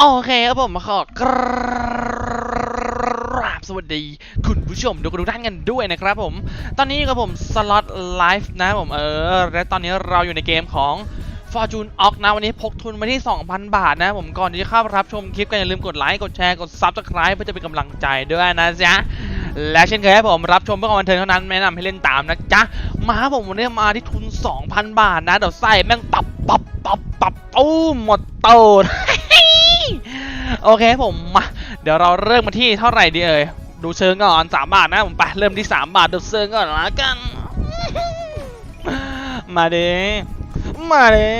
โอเคครับผมขอกราบสวัสดี คุณผู้ชมทุกท่านกันด้วยนะครับผม ตอนนี้อยู่กับผมสล็อตไลฟ์นะผมเออ และตอนนี้เราอยู่ในเกมของ Fortune o c นะวันนี้พกทุนมาที่ 2,000 บาทนะผมก่อนที่จะเข้ารับชมคลิปก็อย่าลืมกดไลค์กดแชร์กด Subscribe เพื่อจะเป็นกำลังใจด้วยนะจ๊ะและเช่นเคยครับผมรับชมเพื่อความบันเทิงเท่านั้นแนะนำให้เล่นตามนะจ๊ะมาผมวันนี้มาที่ทุน 2,000 บาทนะเดี๋ยวใส่แม่งปับปับปับปับตู้มหมดโตน โอเคผมมาเดี๋ยวเราเริ่มมาที่เท่าไหร่ดีเอ่ยดูเชิงก่อนสามบาทนะผมไปเริ่มที่สามบาทดูเชิงก่อนละกัน มาเด้มาเด้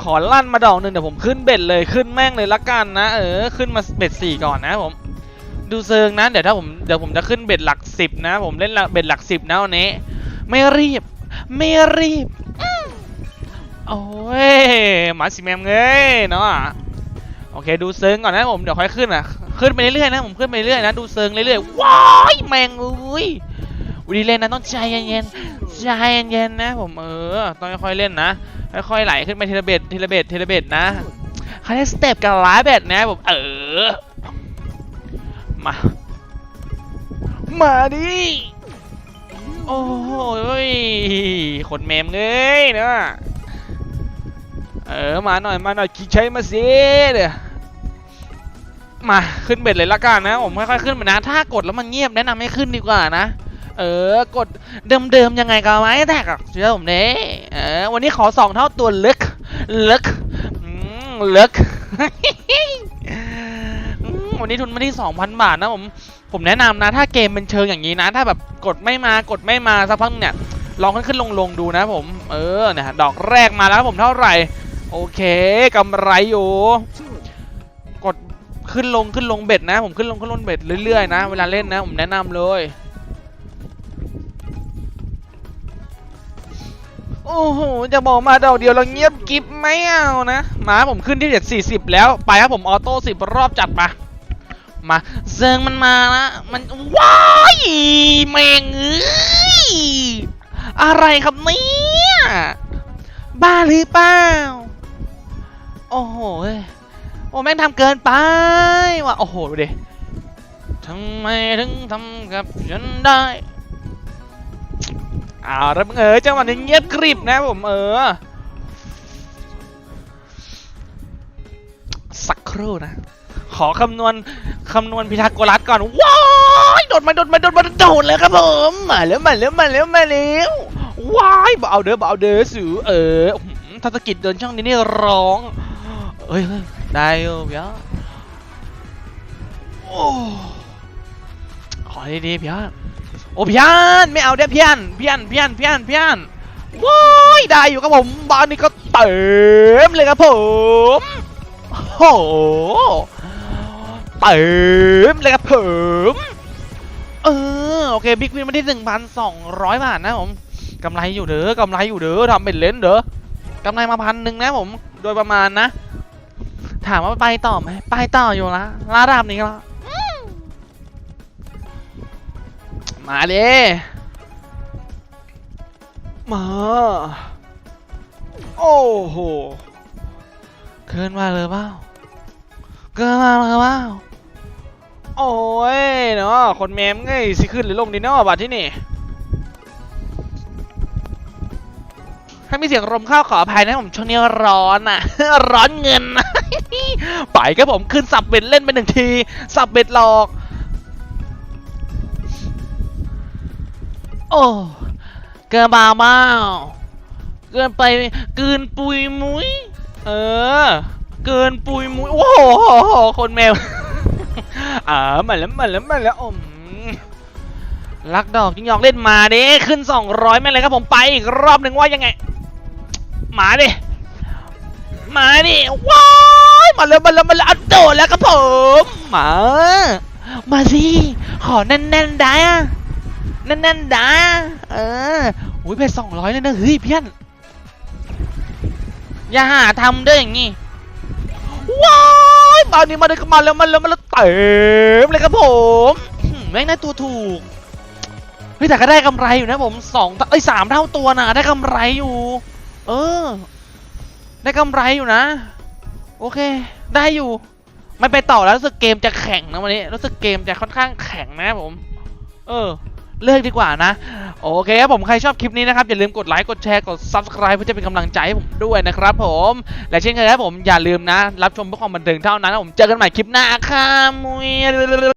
ขอลั่นมาดอกหนึ่งเดี๋ยวผมขึ้นเบ็ดเลยขึ้นแม่งเลยละกันนะเออขึ้นมาเบ็ดสี่ก่อนนะผมดูเซิงนะเดี๋ยวถ้าผมเดี๋ยวผมจะขึ้นเบ็ดหลักสิบนะ ผมเล่นเบ็ดหลักสิบนะวันนี้ไม่รีบ ไม่รีบ โอ้ยหมาสีแมมเงยเนาะ โอเคดูเซิงก่อนนะผมเดี๋ยวค่อยขึ้นอะขึ้นไปเรื่อยๆนะผมขึ้นไปเรื่อยๆนะดูเซิงเรื่อยๆว้ายแมงอุ้ยวิธีเล่นนะต้องใจเย็นๆใจเย็นๆนะ ผมเออต้องค่อยๆเล่นนะค่อยๆไหลขึ้นไปทีละเบ็ดทีละเบ็ดทีละเบ็ดนะเขาเรสเต็ปกับร้ายเบ็ดนะผมเออมามาดิโอ้ยคนเมมเงยเนะเออมาหน่อยมาหน่อยกี่ใช้มาสิเดี๋ยว มาขึ้นเบ็ดเลยละกันนะผมค่อยๆขึ้นไปนะ ถ้ากดแล้วมันเงียบแนะนำให้ขึ้นดีกว่านะ เออกดเดิมๆยังไงก็ไม่แตกหรอกเชื่อผมเด้เออวันนี้ขอสองเท่าตัวลึกลึกลึกวันนี้ทุนมาที่ 2,000 บาทนะผมผมแนะนำนะ ถ้าเกมเป็นเชิงอย่างนี้นะ ถ้าแบบกดไม่มากดไม่มาสักพักเนี่ยลองขึ้นขึ้นลงลงดูนะผม เออเนี่ยดอกแรกมาแล้วผมเท่าไหร่ โอเคกำไรอยู่ ขึ้นลงขึ้นลงเบ็ดนะ ผมขึ้นลงขึ้นลงเบ็ดเรื่อยๆนะ เวลาเล่นนะ ผมแนะนำเลย โอ้โห จะบอกมาเดอกเดียวแล้วเงียบกิฟไม่เอานะ มาผมขึ้นที่เด็ด40แล้ว ไปครับผมออโต้10รอบจัดมา มาเซิงมันมาละมันว้ายแมงเอ้ยอะไรครับเนี่ยบ้าหรือเปล่า โอ้โห โอ้แม่งทำเกินไปว่ะโอ้โหดูดิทำไมถึงทำกับฉันได้อ้าวแล้วมึงเอ๋ยจังหวะนี้เงียบกริบนะผมเออ สักครู่นะ ขอคำนวณคำนวณพิทาโกรัสก่อนว้ายโดดมาโดดมาโดดมาโดดเลยครับผมมาแล้วมาแล้วมาแล้วมาแล้วว้ายบ่เอาเด้อบ่เอาเด้อสูเอออื้อหือถ้าสกิดเดินช่องนี้นี่ร้องเอ้ย ได้อยู่พี่อะโอ้ขอดีๆพี่อะโอ้พี่อันไม่เอาเด้อพี่อันพี่อันพี่อันพี่อันพี่อันว้ายได้อยู่ครับผมบ้านนี้ก็เต็มเลยครับผมโอ้โหเติมเลยครับผมเออโอเคบิ๊กวินมาที่1,200บาทนะผมกำไรอยู่เด้อกำไรอยู่เด้อทำเป็นเล่นเด้อกำไรมาพันหนึ่งนะผมโดยประมาณนะ ถามว่าไปต่อไหมไปต่ออยู่ละระดับนี้ละอืมมาดิมา โอ้โหเกินมาเลยเปล่าเกินมาเลยเปล่าโอ้ยเนาะคนแมมไงสิขึ้นหรือลงดีเนาะบัดที่นี่ถ้ามีเสียงลมเข้าขออภัยนะผมช่วงนี้ร้อนอะ ร้อนเงิน ไปครับผมขึ้นสับเบ็ดเล่นไปหนึ่งที สับเบ็ดหลอก โอ้เกินมาเปล่าเกินไปเกินปุยมุ้ย เออ เกินปุยมุ้ย โอ้โห คนแมว อ่ามาแล้วมาแล้วมาแล้วอมลักดอกจิงหยอกเล่นมาเด้ขึ้น 200แม่เลยครับผมไปอีกรอบหนึ่งว่ายังไง มาดิ มาดิว้า มาแล้วมาแล้วมาแล้วอัดโดดแล้วครับผมมามาสิขอแน่นๆได้อะแน่นๆได้เอออุ้ยเพชรสองร้อยเลยนะเฮ้ยเพี้ยนอย่าหาทำด้วยอย่างงี้ว้ายตอนนี้มาเลยมาแล้วมาแล้วมาแล้วเต็มเลยครับผมแม่งได้ตัวถูกเฮ้ยแต่ก็ได้กำไรอยู่นะผมสองเอ้ยสามเท่าตัวนะได้กำไรอยู่ เออ ได้กำไรอยู่นะ โอเค ได้อยู่ไม่ไปต่อแล้วรู้สึกเกมจะแข็งนะวันนี้ รู้สึกเกมจะค่อนข้างแข็งนะผม เออ เลิกดีกว่านะ โอเคครับผมใครชอบคลิปนี้นะครับ อย่าลืมกดไลค์ กดแชร์ กด subscribe เพื่อจะเป็นกำลังใจให้ผมด้วยนะครับผม และเช่นเคยครับผมอย่าลืมนะ รับชมเพื่อความบันเทิงเท่านั้นนะผมเจอกันใหม่คลิปหน้าค่ะมุย